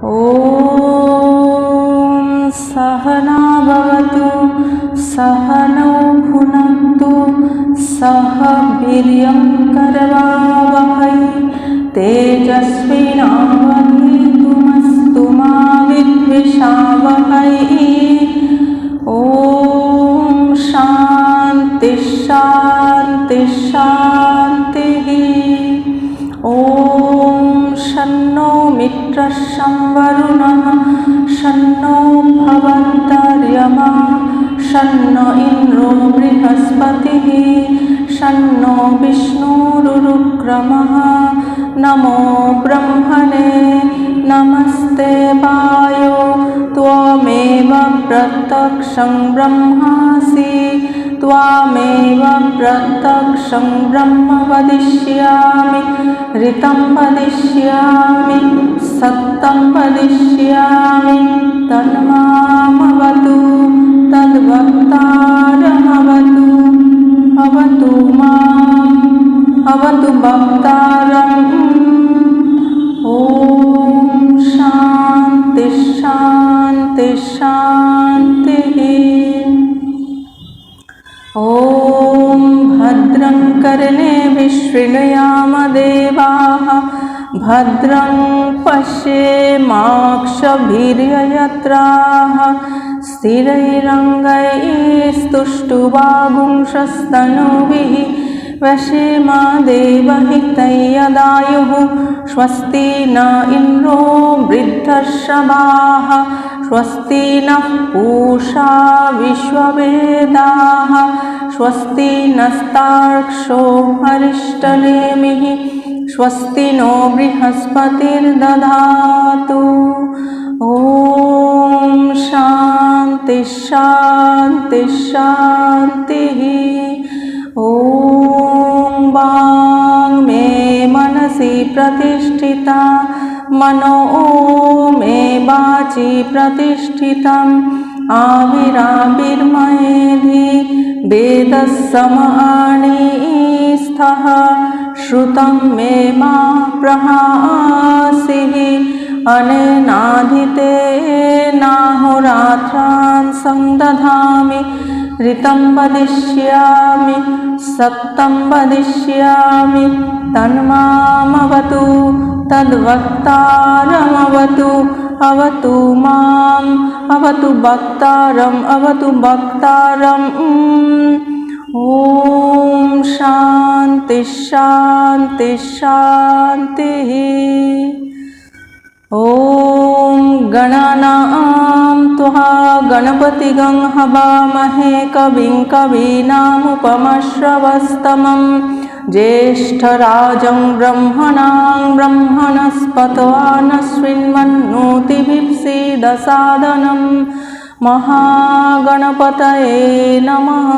ॐ सहना भवतु सहनौ भुनक्तु सह वीर्यं करवावहै। तेजस्विनावधीतुमस्तु मा विद्विषावहै। ॐ शन्नो इन्द्रो बृहस्पतिः शन्नो विष्णुरुरुक्रमः। नमो ब्रह्मणे नमस्ते वायो त्वमेव प्रत्यक्षं ब्रह्मासि। त्वामेव प्रत्यक्षं ब्रह्म वदिष्यामि ऋतं वदिष्यामि सत्यं वदिष्यामि तन्मामवतु तद्वक्तारमवतु, अवतु माम्, अवतु वक्तारम्। ॐ शान्ति शान्ति, शान्तिः। ॐ भद्रं कर्णे विशृणुयामदेवाः भद्रं पश्येमाक्षभिर्ययत्राः स्थिरैरङ्गैस्तुष्टुवागुंशस्तनुभिः वशेमा देवहितैयदायुः स्वस्ति न इन्द्रो वृद्धर्षभाः स्वस्ति नः पूषा विश्ववेदाः स्वस्ति नस्तार्क्ष्यो हरिष्टनेमिः स्वस्ति नो बृहस्पतिर्दधातु ॐ शान्ति शान्ति शान्तिः। ॐ वाङ् मे मनसि प्रतिष्ठिता। मनो मे वाचि प्रतिष्ठितम्। आविराविर्मयेधि वेदसमाणिस्थः श्रुतं मे मा प्रहासिः अनेनाधितेनाहोरात्रान् संदधामि ऋतं वदिष्यामि सत्तं वदिष्यामि तन्मामवतु तद्वक्तारमवतु अवतु माम् अवतु वक्तारम् अवतु वक्तारम् ॐ शान्ति शान्ति शान्तिः ॐ गणानां त्वा गणपतिगं हवामहे कविं कवीनामुपमश्रवस्तमं ज्येष्ठराजं ब्रह्मणां ब्रह्मणस्पतवानस्विन्मन्नोतिभिप्सीदसादनं महागणपतये नमः।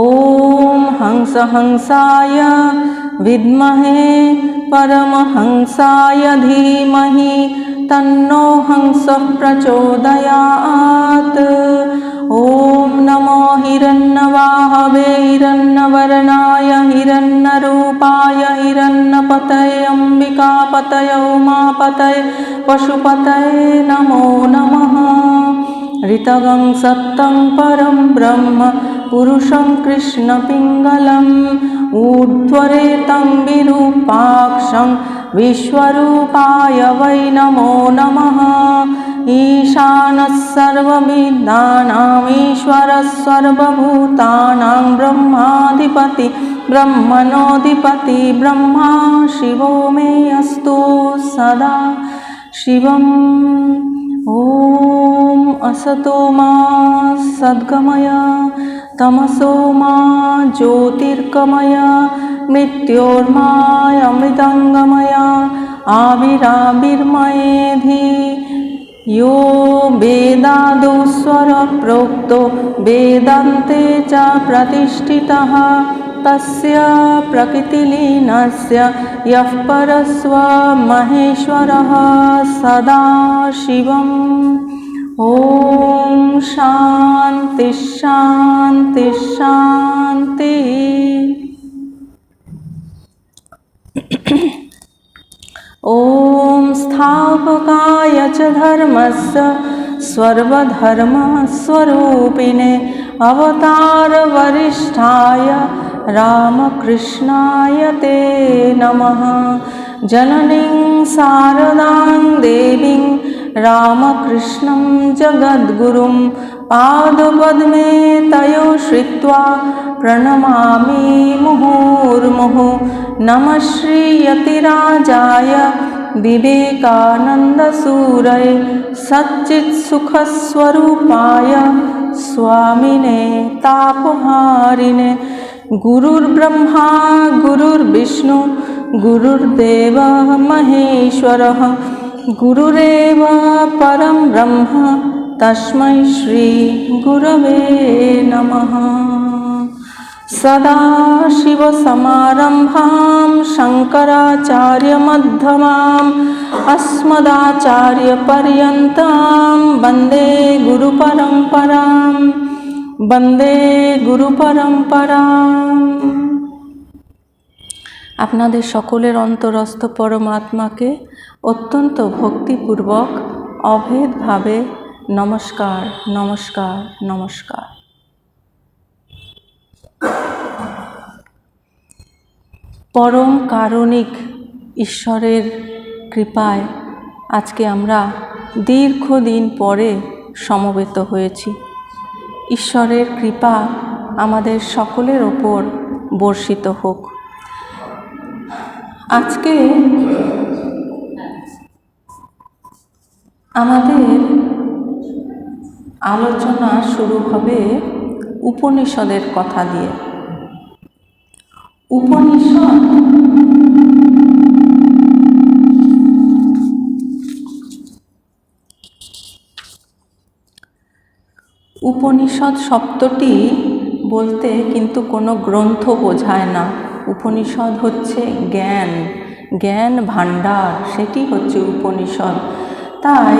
ॐ हंस हंसाय विद्महे परमहंसाय धीमहि तन्नो हंसः प्रचोदयात्। ॐ नमो हिरण्यवाहवे हिरण्यवर्णाय हिरण्यरूपाय हिरण्यपतये अम्बिकापतये उमापतये पशुपतये नमो नमः। ऋतगं सत्तं परं ब्रह्म पुरुषं कृष्णपिङ्गलम् ऊर्ध्वरेतं विरूपाक्षं विश्वरूपाय वै नमो नमः। ईशानः सर्वविद्यानामीश्वरः सर्वभूतानां ब्रह्माधिपति ब्रह्मणोऽधिपति ब्रह्मा शिवो मे अस्तु सदा। शिवम् ॐ असतो मा सद्गमय तमसो मा ज्योतिर्गमय मृत्योर्मायमृदङ्गमय आविराविर्मयेधि यो वेदादौ स्वरप्रोक्तो वेदान्ते च प्रतिष्ठितः तस्य प्रकृतिलीनस्य यः परस्वमहेश्वरः सदा शिवम् ओम शांति शांति शांति। ओम स्थापकाय च धर्मस्य सर्वधर्म स्वरूपिणे अवतार वरिष्ठाय रामकृष्णाय ते नमः। जननीं, शारदां देवीं रामकृष्णं जगद्गुरुं पादपद्मे तयो श्रित्वा प्रणमामि मुहुर्मुहुः नमः श्रीयतिराजाय विवेकानन्दसूरय सच्चित्सुखस्वरूपाय स्वामिने तापहारिणे गुरुर्ब्रह्मा गुरुर्विष्णु गुरुर्देवः महेश्वरः गुरुरेव परं ब्रह्म तस्मै श्रीगुरवे नमः सदाशिवसमारम्भां शङ्कराचार्यमध्यमाम् अस्मदाचार्यपर्यन्तां वन्दे गुरुपरम्परां वन्दे गुरुपरम्पराम् আপনাদের সকলের অন্তরস্থ পরমাত্মাকে অত্যন্ত ভক্তিপূর্বক অভেদভাবে নমস্কার নমস্কার নমস্কার। পরম কারণিক ঈশ্বরের কৃপায় আজকে আমরা দীর্ঘদিন পরে সমবেত হয়েছি। ঈশ্বরের কৃপা আমাদের সকলের ওপর বর্ষিত হোক। আজকে আমাদের আলোচনা শুরু হবে উপনিষদের কথা দিয়ে। উপনিষদ উপনিষদ শব্দটি বলতে কিন্তু কোনো গ্রন্থ বোঝায় না। উপনিষদ হচ্ছে জ্ঞান। জ্ঞান ভাণ্ডার, সেটি হচ্ছে উপনিষদ। তাই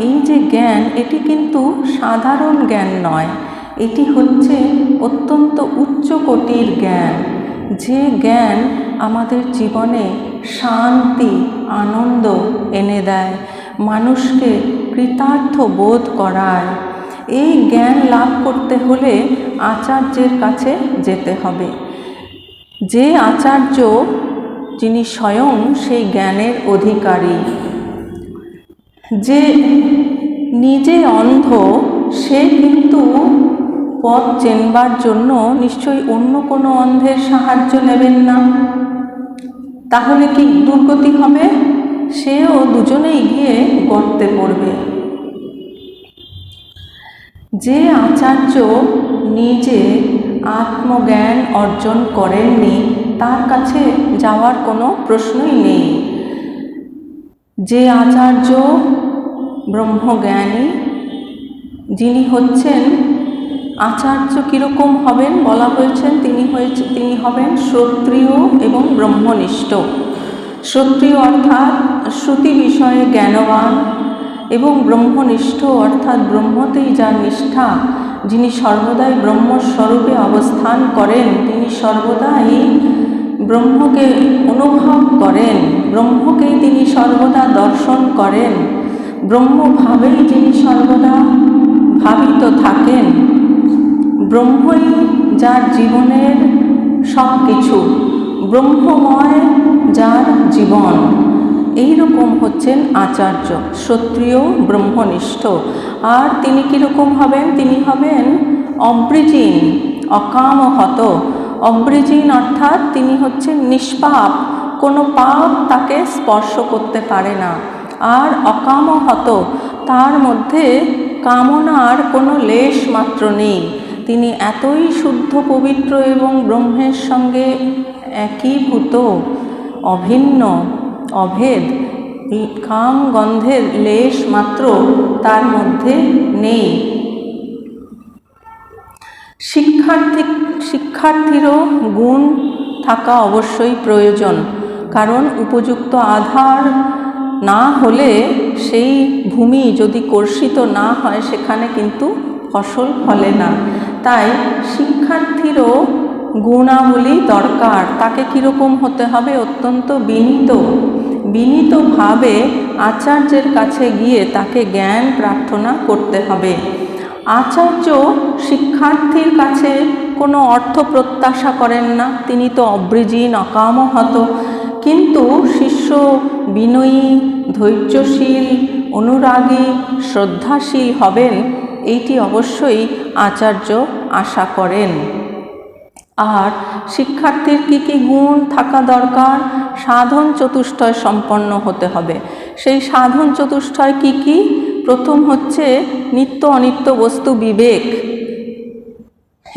এই যে জ্ঞান, এটি কিন্তু সাধারণ জ্ঞান নয়। এটি হচ্ছে অত্যন্ত উচ্চ কোটির জ্ঞান। যে জ্ঞান আমাদের জীবনে শান্তি, আনন্দ এনে দেয়, মানুষকে কৃতার্থ বোধ করায়। এই জ্ঞান লাভ করতে হলে আচার্যের কাছে যেতে হবে। যে আচার্য যিনি স্বয়ং সেই জ্ঞানের অধিকারী। যে নিজে অন্ধ, সে কিন্তু পথ চেনবার জন্য নিশ্চয়ই অন্য কোনো অন্ধের সাহায্য নেবেন না। তাহলে কি দুর্গতি হবে? সেও দুজনেই গিয়ে গর্তে পড়বে। যে আচার্য নিজে আত্মজ্ঞান অর্জন করেননি, তার কাছে যাওয়ার কোনো প্রশ্নই নেই। যে আচার্য ব্রহ্মজ্ঞানী, যিনি হচ্ছেন, আচার্য কীরকম হবেন বলা হয়েছেন তিনি হয়েছে, তিনি হবেন শ্রোত্রিয় এবং ব্রহ্মনিষ্ঠ। শ্রোত্রিয় অর্থাৎ শ্রুতি বিষয়ে জ্ঞানবান এবং ব্রহ্মনিষ্ঠ অর্থাৎ ব্রহ্মতেই যার নিষ্ঠা যিনি সর্বদাই ব্রহ্মস্বরূপে অবস্থান করেন, তিনি সর্বদাই ব্রহ্মকে অনুভব করেন, ব্রহ্মকেই তিনি সর্বদা দর্শন করেন, ব্রহ্মভাবেই যিনি সর্বদা ভাবিত থাকেন। ব্রহ্মই যার জীবনের সব কিছু ব্রহ্মময় যার জীবন। এই রকম হচ্ছেন আচার্য ক্ষত্রিয় ব্রহ্মনিষ্ঠ। আর তিনি কীরকম হবেন? তিনি হবেন অব্রিজিন, অকামহত। অব্রিজিন অর্থাৎ তিনি হচ্ছেন নিষ্পাপ, কোনো পাপ তাকে স্পর্শ করতে পারে না। আর অকামহত, তার মধ্যে কামনার কোনো লেশ মাত্র নেই। তিনি এতই শুদ্ধ, পবিত্র এবং ব্রহ্মের সঙ্গে একীভূত, অভিন্ন। অভেদ, কাম গন্ধের লেশ মাত্র তার মধ্যে নেই। শিক্ষার্থী শিক্ষার্থীরও গুণ থাকা অবশ্যই প্রয়োজন, কারণ উপযুক্ত আধার না হলে সেই ভূমি যদি কর্ষিত না হয়, সেখানে কিন্তু ফসল ফলে না। তাই শিক্ষার্থীরও গুণাবলী দরকার। তাকে কীরকম হতে হবে? অত্যন্ত বিনীত। বিনীতভাবে আচার্যের কাছে গিয়ে তাকে জ্ঞান প্রার্থনা করতে হবে। আচার্য শিক্ষার্থীর কাছে কোনো অর্থ প্রত্যাশা করেন না। তিনি তো অবৃজিন অকামহত। কিন্তু শিষ্য বিনয়ী, ধৈর্যশীল, অনুরাগী, শ্রদ্ধাশীল হবেন, এইটি অবশ্যই আচার্য আশা করেন। আর শিক্ষার্থীর কী কী গুণ থাকা দরকার? সাধন চতুষ্টয় সম্পন্ন হতে হবে। সেই সাধন চতুষ্টয় কি কি? প্রথম হচ্ছে নিত্য অনিত্য বস্তু বিবেক।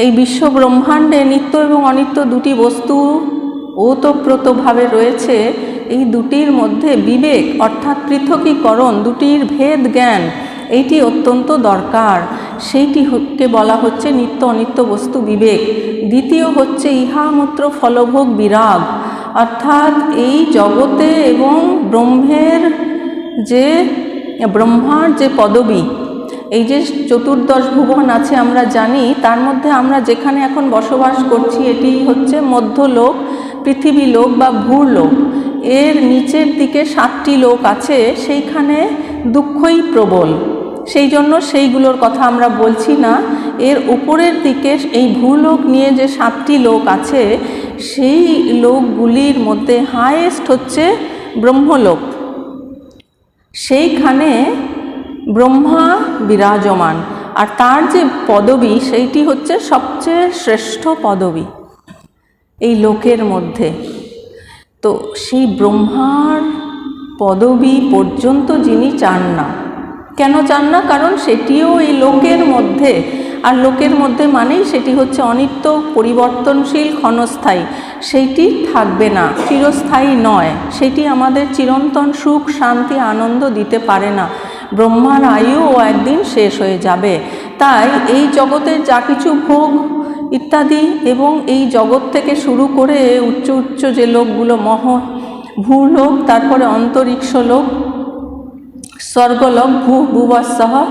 এই বিশ্ব ব্রহ্মাণ্ডে নিত্য এবং অনিত্য দুটি বস্তু ওতপ্রোতভাবে রয়েছে। এই দুটির মধ্যে বিবেক অর্থাৎ পৃথকীকরণ, দুটির ভেদ জ্ঞান এইটি অত্যন্ত দরকার। সেইটিকে বলা হচ্ছে নিত্য অনিত্য বস্তু বিবেক। দ্বিতীয় হচ্ছে ইহামূত্র ফলভোগ বিরাগ। অর্থাৎ এই জগতে এবং ব্রহ্মের যে, ব্রহ্মার যে পদবী, এই যে চতুর্দশ ভুবন আছে আমরা জানি, তার মধ্যে আমরা যেখানে এখন বসবাস করছি, এটি হচ্ছে মধ্যলোক, পৃথিবী লোক বা ভূরলোক এর নিচের দিকে সাতটি লোক আছে, সেইখানে দুঃখই প্রবল। সেই জন্য সেইগুলোর কথা আমরা বলছি না। এর উপরের দিকে এই ভূলোক নিয়ে যে সাতটি লোক আছে, সেই লোকগুলির মধ্যে হায়েস্ট হচ্ছে ব্রহ্মলোক। সেইখানে ব্রহ্মা বিরাজমান। আর তার যে পদবী, সেইটি হচ্ছে সবচেয়ে শ্রেষ্ঠ পদবী এই লোকের মধ্যে। তো সেই ব্রহ্মার পদবী পর্যন্ত যিনি চান না কেন চান না? কারণ সেটিও এই লোকের মধ্যে। আর লোকের মধ্যে মানেই সেটি হচ্ছে অনিত্য, পরিবর্তনশীল, ক্ষণস্থায়ী। সেইটি থাকবে না, চিরস্থায়ী নয়। সেটি আমাদের চিরন্তন সুখ, শান্তি, আনন্দ দিতে পারে না। ব্রহ্মার আয়ুও একদিন শেষ হয়ে যাবে। তাই এই জগতের যা কিছু ভোগ ইত্যাদি এবং এই জগৎ থেকে শুরু করে উচ্চ উচ্চ যে লোকগুলো মহ ভূলোক তারপরে অন্তরিক্ষ লোক স্বর্গলোক ভূ ভুবসহ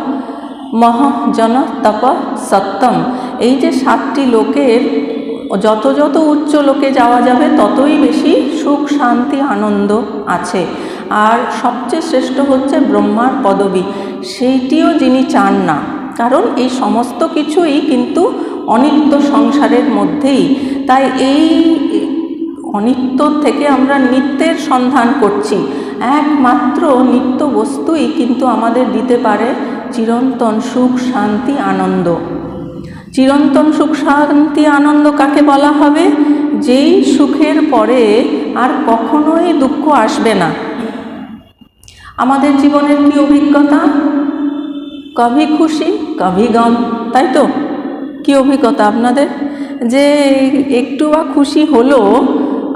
মহ জন তপ সত্তম। এই যে সাতটি লোকের, যত যত উচ্চ লোকে যাওয়া যাবে, ততই বেশি সুখ, শান্তি, আনন্দ আছে। আর সবচেয়ে শ্রেষ্ঠ হচ্ছে ব্রহ্মার পদবী। সেইটিও যিনি চান না। কারণ এই সমস্ত কিছুই কিন্তু অনিত্য সংসারের মধ্যেই। তাই এই অনিত্য থেকে আমরা নিত্যের সন্ধান করছি। একমাত্র নিত্য বস্তুই কিন্তু আমাদের দিতে পারে চিরন্তন সুখ, শান্তি, আনন্দ। চিরন্তন সুখ, শান্তি, আনন্দ কাকে বলা হবে? যেই সুখের পরে আর কখনোই দুঃখ আসবে না। আমাদের জীবনের কি অভিজ্ঞতা? কভি খুশি, কভি গম, তাই তো? কি অভিজ্ঞতা আপনাদের? যে একটু বা খুশি হলো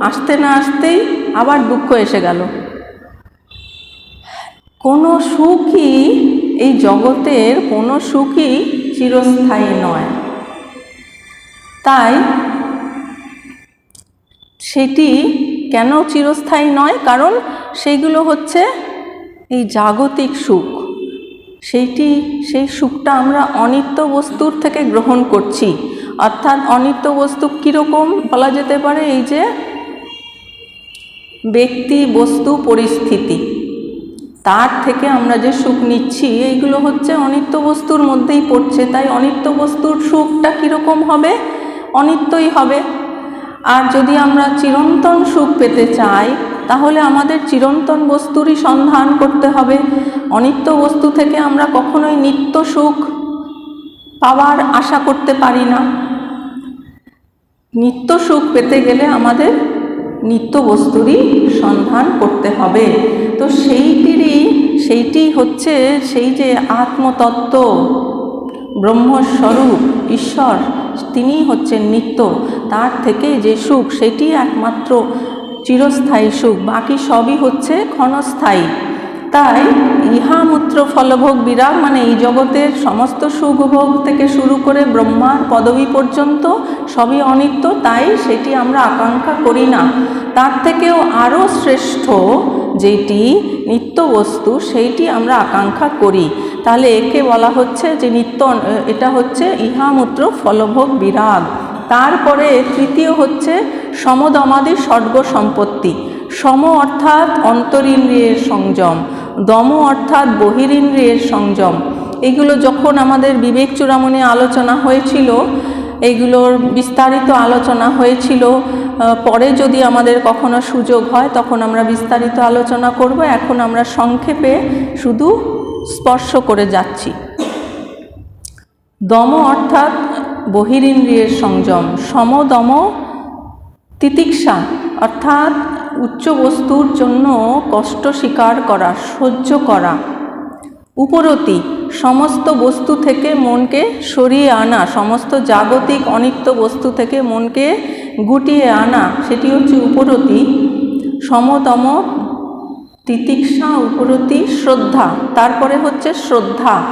আসতে না আসতেই আবার দুঃখ এসে গেল। কোনো সুখই এই জগতের কোনো সুখই চিরস্থায়ী নয়। তাই সেটি কেন চিরস্থায়ী নয়? কারণ সেইগুলো হচ্ছে এই জাগতিক সুখ। সেইটি, সেই সুখটা আমরা অনিত্য বস্তুর থেকে গ্রহণ করছি। অর্থাৎ অনিত্য বস্তু কীরকম বলা যেতে পারে? এই যে ব্যক্তি বস্তু পরিস্থিতি। তার থেকে আমরা যে সুখ নিচ্ছি, এইগুলো হচ্ছে অনিত্য বস্তুর মধ্যেই পড়ছে। তাই অনিত্য বস্তুর সুখটা কীরকম হবে? অনিত্যই হবে। আর যদি আমরা চিরন্তন সুখ পেতে চাই, তাহলে আমাদের চিরন্তন বস্তুরই সন্ধান করতে হবে। অনিত্য বস্তু থেকে আমরা কখনোই নিত্য সুখ পাওয়ার আশা করতে পারি না। নিত্য সুখ পেতে গেলে আমাদের নিত্য বস্তুরই সন্ধান করতে হবে। তো সেইটিরই, সেইটি হচ্ছে সেই যে আত্মতত্ত্ব, ব্রহ্মস্বরূপ, ঈশ্বর, তিনি হচ্ছেন নিত্য। তার থেকে যে সুখ, সেটি একমাত্র চিরস্থায়ী সুখ, বাকি সবই হচ্ছে ক্ষণস্থায়ী। তাই ইহামূত্র ফলভোগ বিরাগ মানে এই জগতের সমস্ত সুখভোগ থেকে শুরু করে ব্রহ্মার পদবী পর্যন্ত সবই অনিত্য, তাই সেটি আমরা আকাঙ্ক্ষা করি না। তার থেকেও আরও শ্রেষ্ঠ যেটি নিত্য বস্তু সেইটি আমরা আকাঙ্ক্ষা করি। তাহলে একে বলা হচ্ছে যে নিত্য, এটা হচ্ছে ইহামূত্র ফলভোগ বিরাগ। তারপরে তৃতীয় হচ্ছে সমদমাদি স্বর্গ সম্পত্তি সম অর্থাৎ অন্তরিন্দ্রিয়ের সংযম। দম অর্থাৎ বহিরিন্দ্রিয়ের সংযম। এগুলো যখন আমাদের বিবেক চূড়ামণি আলোচনা হয়েছিল, এগুলোর বিস্তারিত আলোচনা হয়েছিল পরে যদি আমাদের কখনো সুযোগ হয়, তখন আমরা বিস্তারিত আলোচনা করব। এখন আমরা সংক্ষেপে শুধু স্পর্শ করে যাচ্ছি। দম অর্থাৎ বহিরিন্দ্রিয়ের সংযম। সমদম তিতিক্ষা অর্থাৎ উচ্চ বস্তুর জন্য কষ্ট স্বীকার করা, সহ্য করা। উপরতি, সমস্ত বস্তু থেকে মনকে সরিয়ে আনা, সমস্ত জাগতিক অনিত্য বস্তু থেকে মনকে গুটিয়ে আনা, সেটি হচ্ছে উপরতি। সমতম তিতিক্ষা, উপরতি শ্রদ্ধা, তারপরে হচ্ছে শ্রদ্ধা।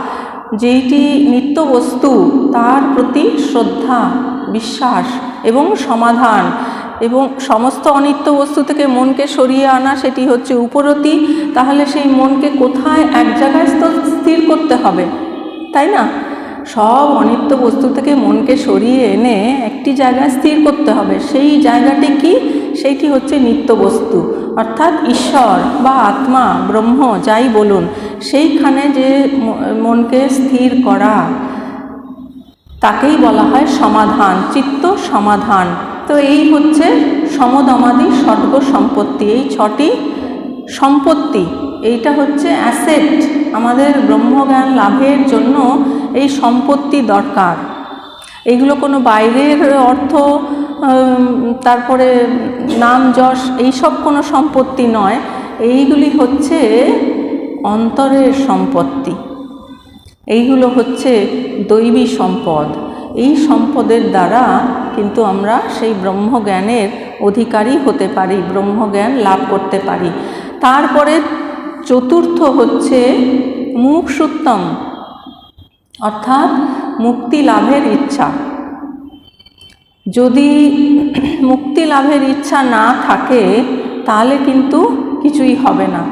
যেইটি নিত্য বস্তু, তার প্রতি শ্রদ্ধা। বিশ্বাস এবং সমাধান এবং সমস্ত অনিত্য বস্তু থেকে মনকে সরিয়ে আনা সেটি হচ্ছে উপরতি, তাহলে সেই মনকে কোথায় এক জায়গায় স্থ- স্থির করতে হবে? তাই না? সব অনিত্য বস্তু থেকে মনকে সরিয়ে এনে একটি জায়গায় স্থির করতে হবে। সেই জায়গাটি কি? সেইটি হচ্ছে নিত্য বস্তু। অর্থাৎ ঈশ্বর বা আত্মা, ব্রহ্ম, যাই বলুন, সেইখানে যে মনকে স্থির করা তাকেই বলা হয় সমাধান, চিত্ত সমাধান। তো এই হচ্ছে সমদমাদি সর্গ সম্পত্তি, এই ছটি সম্পত্তি। এইটা হচ্ছে অ্যাসেট। আমাদের ব্রহ্মজ্ঞান লাভের জন্য এই সম্পত্তি দরকার। এগুলো কোনো বাইরের অর্থ তারপরে নাম, যশ, এইসব কোনো সম্পত্তি নয়। এইগুলি হচ্ছে অন্তরের সম্পত্তি। এইগুলো হচ্ছে দৈবী সম্পদ। এই সম্পদের দ্বারা কিন্তু আমরা সেই ব্রহ্মজ্ঞানের অধিকারী হতে পারি, ব্রহ্মজ্ঞান লাভ করতে পারি। তারপরে চতুর্থ হচ্ছে মুক্ষুত্তম অর্থাৎ মুক্তি লাভের ইচ্ছা। যদি মুক্তি লাভের ইচ্ছা না থাকে, তাহলে কিন্তু কিছুই হবে না।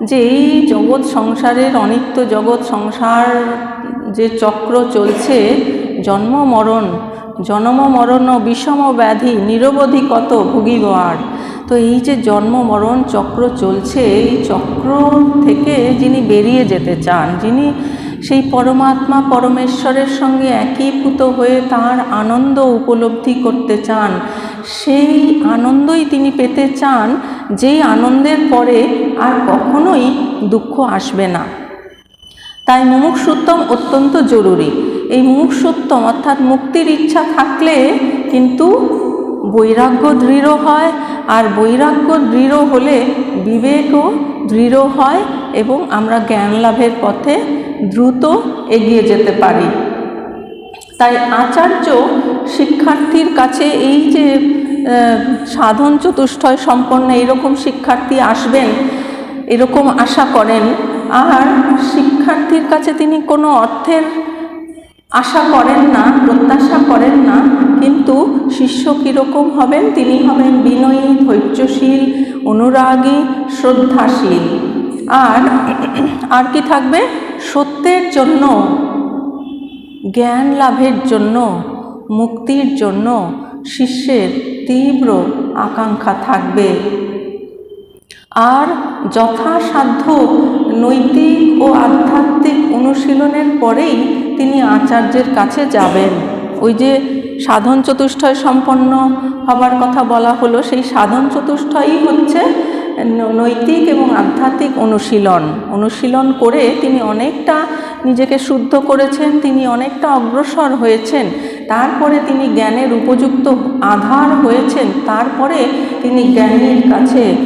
যে এই জগৎ সংসারের অনিত্য জগৎ সংসার যে চক্র চলছে, জন্ম মরণ জন্ম মরণ ও বিষম ব্যাধি নিরবধি কত ভুগিব আর? তো এই যে জন্ম মরণ চক্র চলছে, এই চক্র থেকে যিনি বেরিয়ে যেতে চান, যিনি সেই পরমাত্মা পরমেশ্বরের সঙ্গে একীভূত হয়ে তার আনন্দ উপলব্ধি করতে চান। সেই আনন্দই তিনি পেতে চান, যেই আনন্দের পরে আর কখনোই দুঃখ আসবে না। তাই মুমুক্ষুত্তম অত্যন্ত জরুরি। এই মুমুক্ষুত্তম অর্থাৎ মুক্তির ইচ্ছা থাকলে কিন্তু বৈরাগ্য দৃঢ় হয়, আর বৈরাগ্য দৃঢ় হলে বিবেকও দৃঢ় হয় এবং আমরা জ্ঞান লাভের পথে দ্রুত এগিয়ে যেতে পারি। তাই আচার্য শিক্ষার্থীর কাছে এই যে সাধন চতুষ্টয় সম্পন্ন এরকম শিক্ষার্থী আসবেন, এরকম আশা করেন, আর শিক্ষার্থীর কাছে তিনি কোনো অর্থের আশা করেন না, প্রত্যাশা করেন না, কিন্তু শিষ্য কীরকম হবেন? তিনি হবেন বিনয়ী, ধৈর্যশীল, অনুরাগী, শ্রদ্ধাশীল। আর আর কি থাকবে? সত্যের জন্য, জ্ঞান লাভের জন্য, মুক্তির জন্য শিষ্যের তীব্র আকাঙ্ক্ষা থাকবে। আর যথাসাধ্য নৈতিক ও আধ্যাত্মিক অনুশীলনের পরেই তিনি আচার্যের কাছে যাবেন। ওই যে সাধন চতুষ্টয় সম্পন্ন হবার কথা বলা হলো, সেই সাধন চতুষ্টয়ই হচ্ছে নৈতিক এবং আধ্যাত্মিক অনুশীলন অনুশীলন করে তিনি অনেকটা নিজেকে শুদ্ধ করেছেন, তিনি অনেকটা অগ্রসর হয়েছেন। তারপরে তিনি জ্ঞানের উপযুক্ত আধার হয়েছেন। তারপরে তিনি জ্ঞানীর কাছে,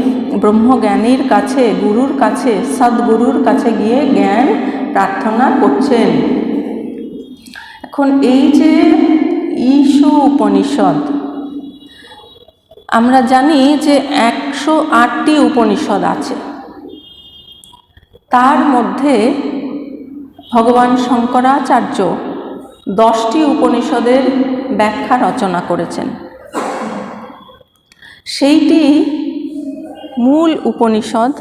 ব্রহ্মজ্ঞানীর কাছে, গুরুর কাছে, সদ্গুরুর কাছে গিয়ে জ্ঞান প্রার্থনা করছেন। এখন এই যে ঈশ উপনিষদ আমরা জানি যে একশো আটটি উপনিষদ আছে। তার মধ্যে ভগবান শঙ্করাচার্য দশটি উপনিষদের ব্যাখ্যা রচনা করেছেন। সেইটি মূল উপনিষদ